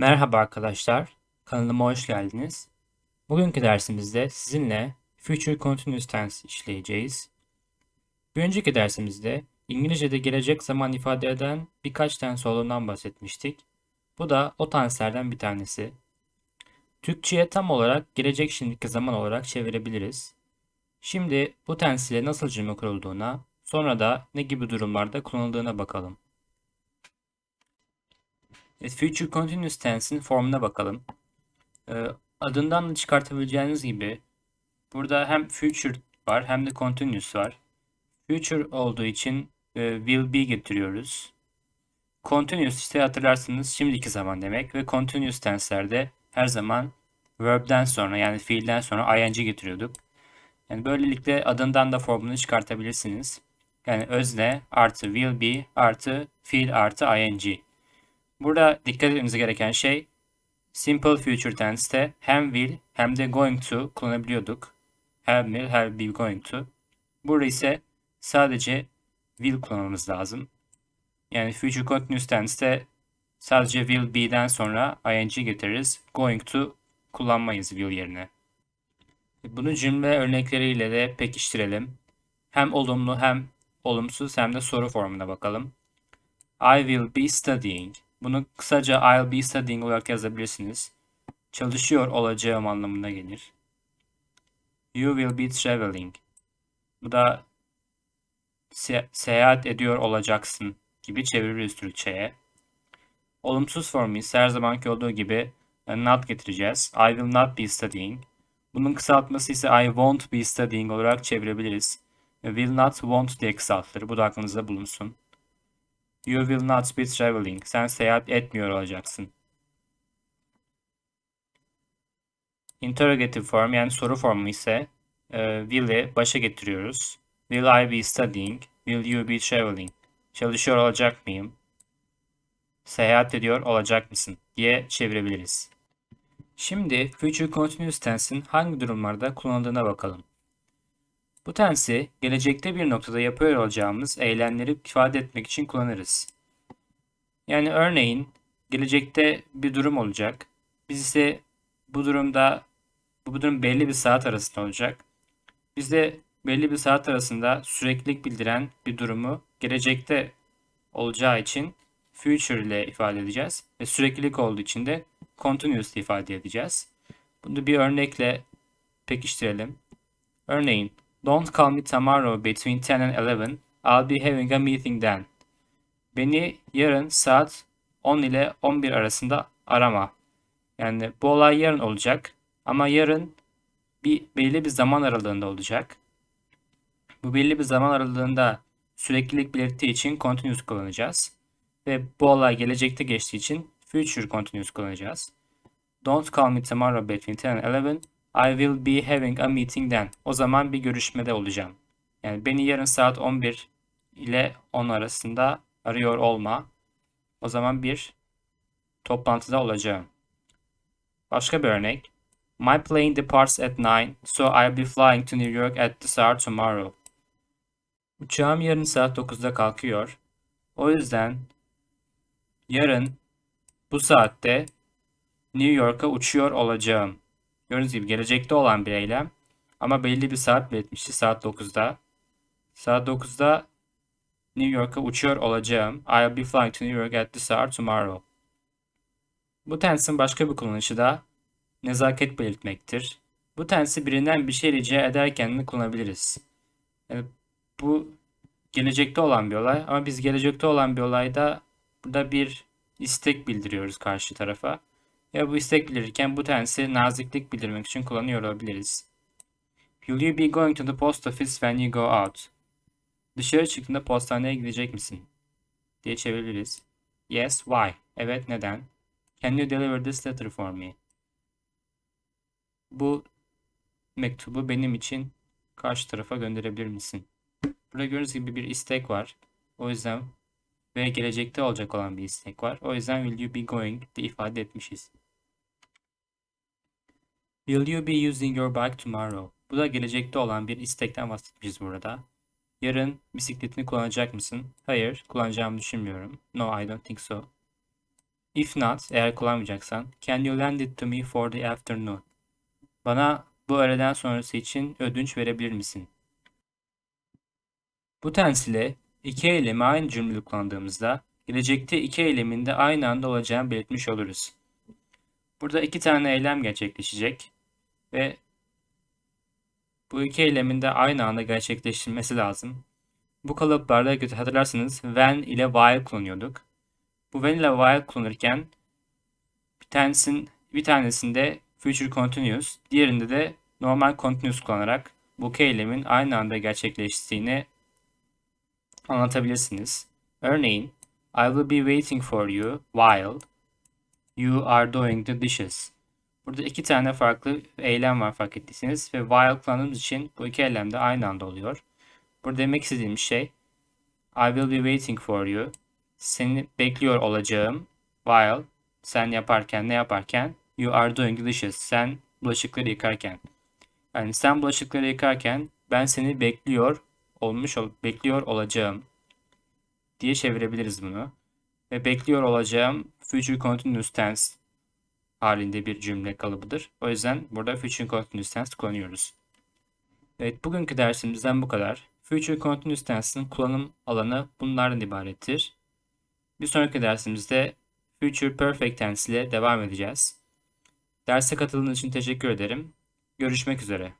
Merhaba arkadaşlar, kanalıma hoş geldiniz. Bugünkü dersimizde sizinle Future Continuous Tense işleyeceğiz. Bir önceki dersimizde İngilizce'de gelecek zaman ifade eden birkaç tense olduğundan bahsetmiştik. Bu da o tenselerden bir tanesi. Türkçe'ye tam olarak gelecek şimdiki zaman olarak çevirebiliriz. Şimdi bu tense ile nasıl cümle kurulduğuna, sonra da ne gibi durumlarda kullanıldığına bakalım. Evet, Future Continuous Tense'in formuna bakalım. Ee, adından da çıkartabileceğiniz gibi burada hem future var hem de continuous var. Future olduğu için e, will be getiriyoruz. Continuous işte hatırlarsınız şimdiki zaman demek ve continuous tense'lerde her zaman verb'den sonra yani fiilden sonra ing getiriyorduk. Yani böylelikle adından da formunu çıkartabilirsiniz. Yani özne artı will be artı fiil artı ing. Burada dikkat etmemiz gereken şey simple future tense'te hem will hem de going to kullanabiliyorduk. Have will, have be going to. Burada ise sadece will kullanmamız lazım. Yani future continuous tense'te sadece will be'den sonra ing getiririz. Going to kullanmayız will yerine. Bunu cümle örnekleriyle de pekiştirelim. Hem olumlu hem olumsuz hem de soru formuna bakalım. I will be studying. Bunu kısaca I'll be studying olarak yazabilirsiniz. Çalışıyor olacağım anlamına gelir. You will be traveling. Bu da se seyahat ediyor olacaksın gibi çeviririz Türkçe'ye. Olumsuz formu ise her zamanki olduğu gibi e, not getireceğiz. I will not be studying. Bunun kısaltması ise I won't be studying olarak çevirebiliriz. E, will not, won't diye kısaltılır. Bu da aklınızda bulunsun. You will not be traveling. Sen seyahat etmiyor olacaksın. Interrogative form yani soru formu ise e, will'i başa getiriyoruz. Will I be studying? Will you be traveling? Çalışıyor olacak mıyım? Seyahat ediyor olacak mısın? diye çevirebiliriz. Şimdi future continuous tense'in hangi durumlarda kullanıldığına bakalım. Bu tensi gelecekte bir noktada yapıyor olacağımız eylemleri ifade etmek için kullanırız. Yani örneğin gelecekte bir durum olacak. Biz ise bu durumda bu durum belli bir saat arasında olacak. Biz de belli bir saat arasında süreklilik bildiren bir durumu gelecekte olacağı için future ile ifade edeceğiz. Ve süreklilik olduğu için de continuous ifade edeceğiz. Bunu bir örnekle pekiştirelim. Örneğin Don't call me tomorrow between 10 and 11. I'll be having a meeting then. Beni yarın saat 10 ile 11 arasında arama. Yani bu olay yarın olacak ama yarın bir belli bir zaman aralığında olacak. Bu belli bir zaman aralığında süreklilik belirttiği için continuous kullanacağız. Ve bu olay gelecekte geçtiği için future continuous kullanacağız. Don't call me tomorrow between 10 and 11. I will be having a meeting then. O zaman bir görüşmede olacağım. Yani beni yarın saat 11 ile 10 arasında arıyor olma. O zaman bir toplantıda olacağım. Başka bir örnek. My plane departs at 9, so I'll be flying to New York at the start tomorrow. Uçağım yarın saat 9'da kalkıyor. O yüzden yarın bu saatte New York'a uçuyor olacağım. Gördüğünüz gibi gelecekte olan bir eylem. Ama belli bir saat belirtmişti. Saat 9'da. Saat 9'da New York'a uçuyor olacağım. I'll be flying to New York at the start tomorrow. Bu tense'in başka bir kullanışı da nezaket belirtmektir. Bu tensi birinden bir şey rica ederken de kullanabiliriz. Yani bu gelecekte olan bir olay ama biz gelecekte olan bir olayda burada bir istek bildiriyoruz karşı tarafa. Ya bu istek bildirirken bu tensi naziklik bildirmek için kullanıyor olabiliriz. Will you be going to the post office when you go out? Dışarı çıktığında postaneye gidecek misin? diye çeviririz. Yes, why? Evet, neden? Can you deliver this letter for me? Bu mektubu benim için karşı tarafa gönderebilir misin? Burada gördüğünüz gibi bir istek var. O yüzden ve gelecekte olacak olan bir istek var. O yüzden will you be going diye ifade etmişiz. Will you be using your bike tomorrow? Bu da gelecekte olan bir istekten bahsetmişiz burada. Yarın bisikletini kullanacak mısın? Hayır, kullanacağımı düşünmüyorum. No, I don't think so. If not, eğer kullanmayacaksan, can you lend it to me for the afternoon? Bana bu öğleden sonrası için ödünç verebilir misin? Bu tense ile iki eylemi aynı cümlede kullandığımızda gelecekte iki eylemin de aynı anda olacağını belirtmiş oluruz. Burada iki tane eylem gerçekleşecek ve bu iki eylemin de aynı anda gerçekleştirilmesi lazım. Bu kalıplarda hatırlarsanız when ile while kullanıyorduk. Bu when ile while kullanırken bir tanesinin bir tanesinde future continuous, diğerinde de normal continuous kullanarak bu iki eylemin aynı anda gerçekleştiğini anlatabilirsiniz. Örneğin, I will be waiting for you while you are doing the dishes. Burada iki tane farklı eylem var fark ettiyseniz ve while kullandığımız için bu iki eylem de aynı anda oluyor. Burada demek istediğim şey I will be waiting for you. Seni bekliyor olacağım while sen yaparken ne yaparken you are doing dishes. Sen bulaşıkları yıkarken. Yani sen bulaşıkları yıkarken ben seni bekliyor olmuş ol bekliyor olacağım diye çevirebiliriz bunu. Ve bekliyor olacağım future continuous tense halinde bir cümle kalıbıdır. O yüzden burada future continuous tense kullanıyoruz. Evet, bugünkü dersimizden bu kadar. Future continuous tense'in kullanım alanı bunlardan ibarettir. Bir sonraki dersimizde future perfect tense ile devam edeceğiz. Derse katıldığınız için teşekkür ederim. Görüşmek üzere.